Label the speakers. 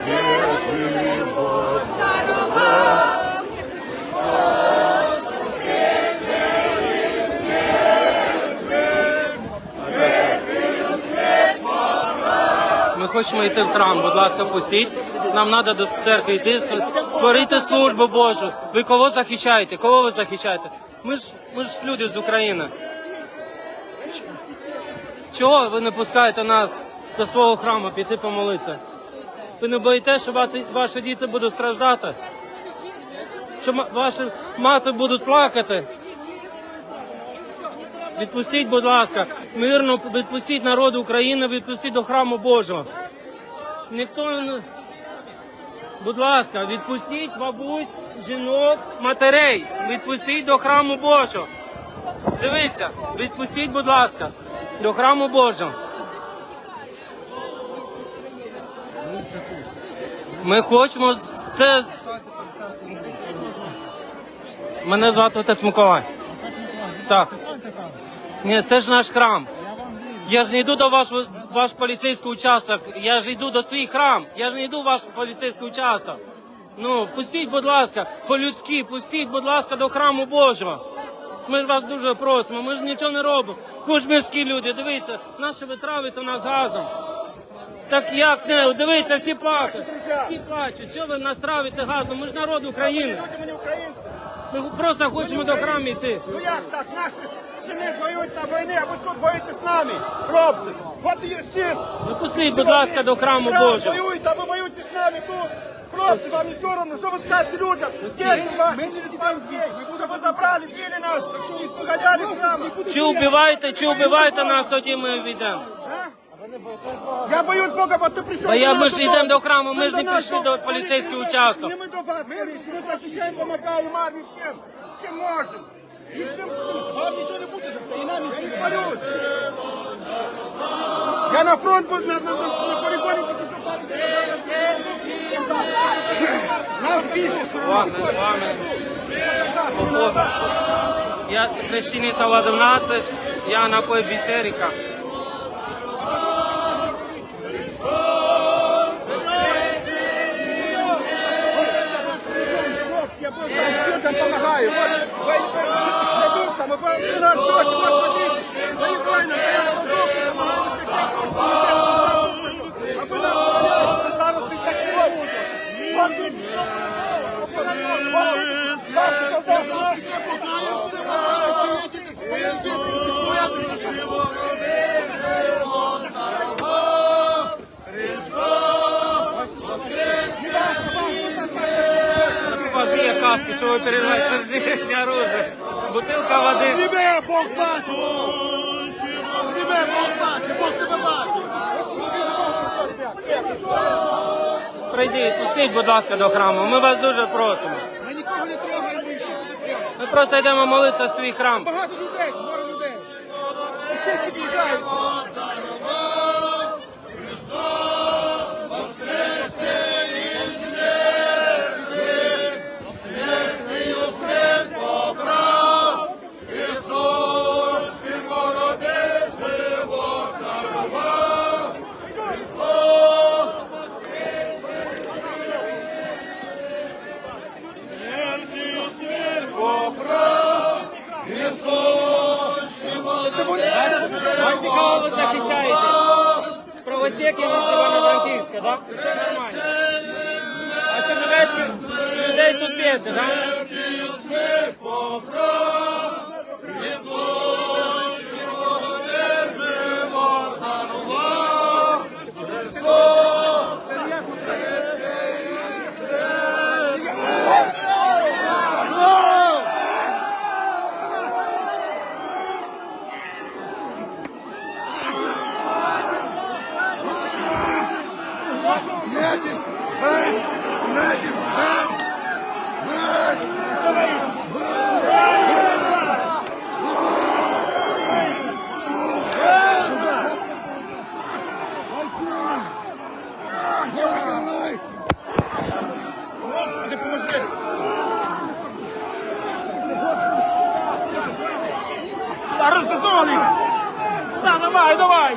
Speaker 1: Ми хочемо йти в храм, будь ласка, пустіть. Нам треба до церкви йти, творити службу Божу. Ви кого захищаєте? Кого ви захищаєте? Ми ж, ми ж люди з України. Чого ви не пускаєте нас до свого храму піти помолитися? Ви не боїтеся, що ваші діти будуть страждати? Що ваші мати будуть плакати? Відпустіть, будь ласка, мирно відпустіть народ України, відпустіть до храму Божого. Ніхто не. Будь ласка, відпустіть бабусь, жінок, матерей. Відпустіть до храму Божого. Дивіться, відпустіть, будь ласка, до храму Божого. Ми хочемо це. Мене звати отець Миколай. Так. Ні, це ж наш храм. Я ж не йду до ваш, ваш поліцейський участок, я ж йду до свій храм, я ж не йду в ваш поліцейський участок. Ну, пустіть, будь ласка, по-людськи, пустіть, будь ласка, до храму Божого. Ми ж вас дуже просимо, ми ж нічого не робимо. Ви ж мирські люди, дивіться, наші ви травите нас газом. Так як не, дивіться, всі плачуть, всі плачуть. Чого ви нас травите газом? Ми ж народ України.
Speaker 2: Люди, ми не українці.
Speaker 1: Ми просто хочемо до храму йти.
Speaker 2: Ну як так? Наші сини воюють на війні, а ви тут воюєте з нами, хлопці. От є син.
Speaker 1: Ну, пустіть, будь ласка, до храму
Speaker 2: Храм
Speaker 1: Божого.
Speaker 2: Воюєте, а ви воюєте з нами тут. Хлопці, вам не соромно, що ви скажете людям? Діти ваші, ми не віддаємо Щоб ви забрали, били нас, і поганяли храм.
Speaker 1: Чи вбиваєте, чи вбиваєте нас, тоді ми війдемо.
Speaker 2: Я боюсь Бога, бо ти прийшов.
Speaker 1: Та я-
Speaker 2: до
Speaker 1: ми ж йдемо до храму, ми ж не прийшли до поліцейського
Speaker 2: Ми- Ми до вас, ми ми захищаємо, допомагаємо армії всім, чим можемо. І всім, вам нічого не буде за це, і нам нічого не буде. Я на фронт буду, на, на, на, на тільки що пару. Нас більше
Speaker 1: З вами, з вами. Бог. Я хрещениця Владимир я напой Бісеріка.
Speaker 2: Хлопці, я просто людям допомагаю. От, ви продуктами, ви наш дощ, от водіть. Ви правильно, я продукти допомагаю. А ви нам допомагаєте, зараз ви так хлопці. От ви, Ваші солдати,
Speaker 1: У вас каски, що ви переживаєте, це ж не, не оружие. Бутилка води.
Speaker 2: Тебе Бог бачить! Тебе Бог бачить! Бог тебе бачить!
Speaker 1: Прийдіть, пустіть, будь ласка, до храму. Ми вас дуже просимо.
Speaker 2: Ми нікого не трогаємо більше.
Speaker 1: Ми просто йдемо молитися в свій храм.
Speaker 2: Багато людей, море людей. Всі під'їжджають.
Speaker 1: Кого захищаєте? Правосеки з Івано-Франківська, так? Це нормально. А черновецьких людей тут б'єте, так?
Speaker 2: Нетіс! Геть! Нетіс! Геть! Геть! Господи, поможи! Та роздозоли! Давай, давай!